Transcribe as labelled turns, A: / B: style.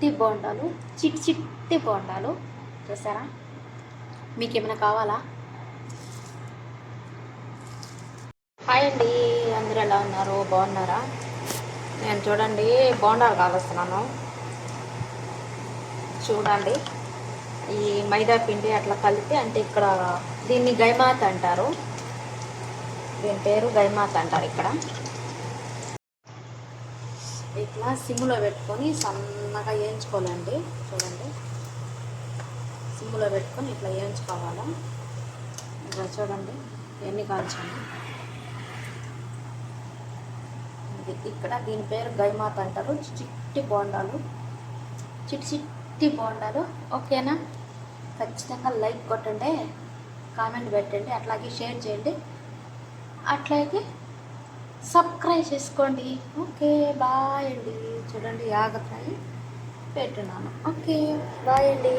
A: చిట్టి బోండాలు చిట్టి చిట్టి బోండాలు. చూసారా? మీకు ఏమైనా కావాలా? హాయ్ అండి అందరూ ఎలా ఉన్నారు? బాగున్నారా? నేను చూడండి బోండాలు కాలుస్తున్నాను చూడండి ఈ మైదా పిండి అట్లా కలిపి అంటే ఇక్కడ దీన్ని గైమాత అంటారు. దీని పేరు గైమాత అంటారు ఇక్కడ. ఇట్లా సిమ్లో పెట్టుకొని సన్నగా వేయించుకోవాలండి. చూడండి. సిమ్లో పెట్టుకొని ఇట్లా వేయించుకోవాలా? ఇట్లా చూడండి. ఎన్ని కాల్చండి ఇక్కడ దీని పేరు గైమాత అంటారు. చిట్టి బోండాలు. చిట్టి చిట్టి బోండాలు. ఓకేనా? ఖచ్చితంగా లైక్ కొట్టండి. కామెంట్ పెట్టండి. అట్లాగే షేర్ చేయండి. అట్లాగే సబ్స్క్రైబ్ చేసుకోండి. ఓకే బాయ్ అండి. చూడండి యాగత్రాయి పెట్టున్నాను ఓకే బాయ్ అండి.